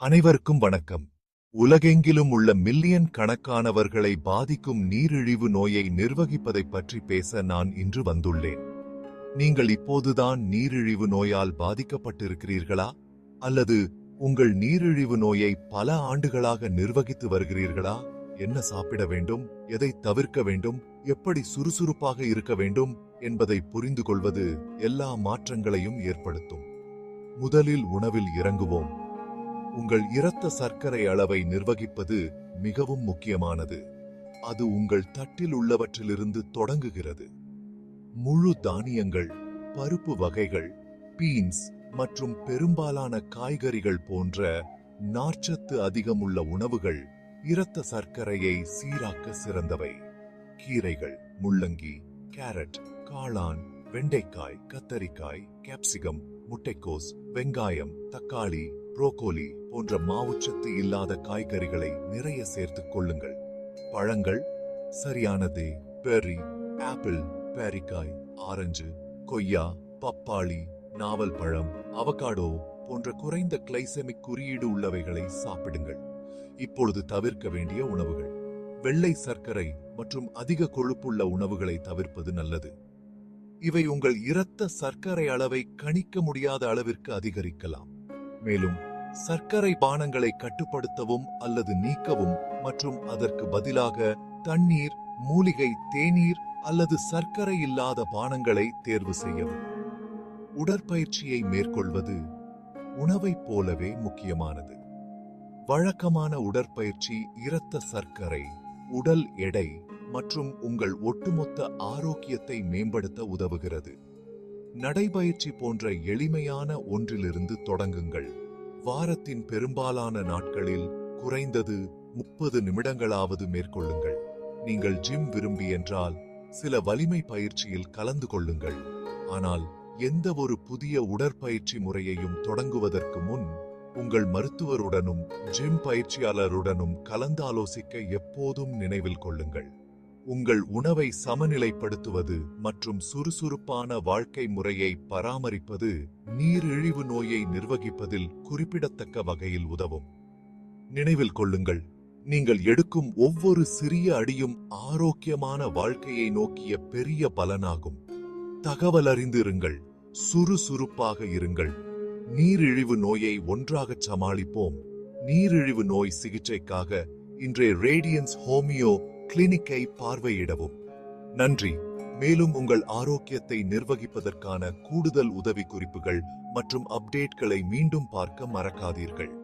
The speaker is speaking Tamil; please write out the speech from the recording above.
அனைவருக்கும் வணக்கம். உலகெங்கிலும் உள்ள மில்லியன் கணக்கானவர்களை பாதிக்கும் நீரிழிவு நோயை நிர்வகிப்பதைப் பற்றி பேச நான் இன்று வந்துள்ளேன். நீங்கள் இப்போதுதான் நீரிழிவு நோயால் பாதிக்கப்பட்டிருக்கிறீர்களா? அல்லது உங்கள் நீரிழிவு நோயை பல ஆண்டுகளாக நிர்வகித்து வருகிறீர்களா? என்ன சாப்பிட வேண்டும்? எதை தவிர்க்க வேண்டும்? எப்படி சுறுசுறுப்பாக இருக்க வேண்டும்? என்பதை புரிந்து கொள்வது எல்லா மாற்றங்களையும் ஏற்படுத்தும். முதலில் உணவில் இறங்குவோம். உங்கள் இரத்த சர்க்கரை அளவை நிர்வகிப்பது மிகவும் முக்கியமானது. அது உங்கள் தட்டில் உள்ளவற்றிலிருந்து தொடங்குகிறது. முழு தானியங்கள் பருப்பு வகைகள் பீன்ஸ் மற்றும் பெரும்பாலான காய்கறிகள் போன்ற நார்ச்சத்து அதிகமுள்ள உணவுகள் இரத்த சர்க்கரையை சீராக்க சிறந்தவை. கீரைகள் முள்ளங்கி கேரட் காளான் வெண்டைக்காய் கத்தரிக்காய் கேப்சிகம் முட்டைக்கோஸ் வெங்காயம் தக்காளி புரோக்கோலி போன்ற மாவுச்சத்து இல்லாத காய்கறிகளை நிறைய சேர்த்துக் கொள்ளுங்கள். பழங்கள் சரியானது பெர்ரி ஆப்பிள் பேரிக்காய் ஆரஞ்சு கொய்யா பப்பாளி நாவல் பழம் அவகாடோ போன்ற குறைந்த கிளைசெமிக் குறியீடு உள்ளவைகளை சாப்பிடுங்கள். இப்பொழுது தவிர்க்க வேண்டிய உணவுகள். வெள்ளை சர்க்கரை மற்றும் அதிக கொழுப்புள்ள உணவுகளை தவிர்ப்பது நல்லது. இவை உங்கள் இரத்த சர்க்கரை அளவை கணிக்க முடியாத அளவிற்கு அதிகரிக்கலாம். மேலும் சர்க்கரை பானங்களை கட்டுப்படுத்தவும் அல்லது நீக்கவும் மற்றும் அதற்கு பதிலாக தண்ணீர் மூலிகை தேநீர் அல்லது சர்க்கரை இல்லாத பானங்களை தேர்வு செய்யவும். உடற்பயிற்சியை மேற்கொள்வது உணவைப் போலவே முக்கியமானது. வழக்கமான உடற்பயிற்சி இரத்த சர்க்கரை உடல் எடை மற்றும் உங்கள் ஒட்டுமொத்த ஆரோக்கியத்தை மேம்படுத்த உதவுகிறது. நடைபயிற்சி போன்ற எளிமையான ஒன்றிலிருந்து தொடங்குங்கள். வாரத்தின் பெரும்பாலான நாட்களில் குறைந்தது முப்பது நிமிடங்களாவது மேற்கொள்ளுங்கள். நீங்கள் ஜிம் விரும்பி என்றால் சில வலிமை பயிற்சியில் கலந்து கொள்ளுங்கள். ஆனால் எந்த ஒரு புதிய உடற்பயிற்சி முறையையும் தொடங்குவதற்கு முன் உங்கள் மருத்துவருடனும் ஜிம் பயிற்சியாளருடனும் கலந்தாலோசிக்க எப்போதும் நினைவில் கொள்ளுங்கள். உங்கள் உணவை சமநிலைப்படுத்துவது மற்றும் சுறுசுறுப்பான வாழ்க்கை முறையை பராமரிப்பது நீரிழிவு நோயை நிர்வகிப்பதில் குறிப்பிடத்தக்க வகையில் உதவும். நினைவில் கொள்ளுங்கள் நீங்கள் எடுக்கும் ஒவ்வொரு சிறிய அடியும் ஆரோக்கியமான வாழ்க்கையை நோக்கிய பெரிய பலனாகும். தகவல் அறிந்திருங்கள் சுறுசுறுப்பாக இருங்கள். நீரிழிவு நோயை ஒன்றாகச் சமாளிப்போம். நீரிழிவு நோய் சிகிச்சைக்காக இன்றைய ரேடியன்ஸ் ஹோமியோ கிளினிக்கை பார்வையிடவும். நன்றி. மேலும் உங்கள் ஆரோக்கியத்தை நிர்வகிப்பதற்கான கூடுதல் உதவி குறிப்புகள் மற்றும் அப்டேட்களை மீண்டும் பார்க்க மறக்காதீர்கள்.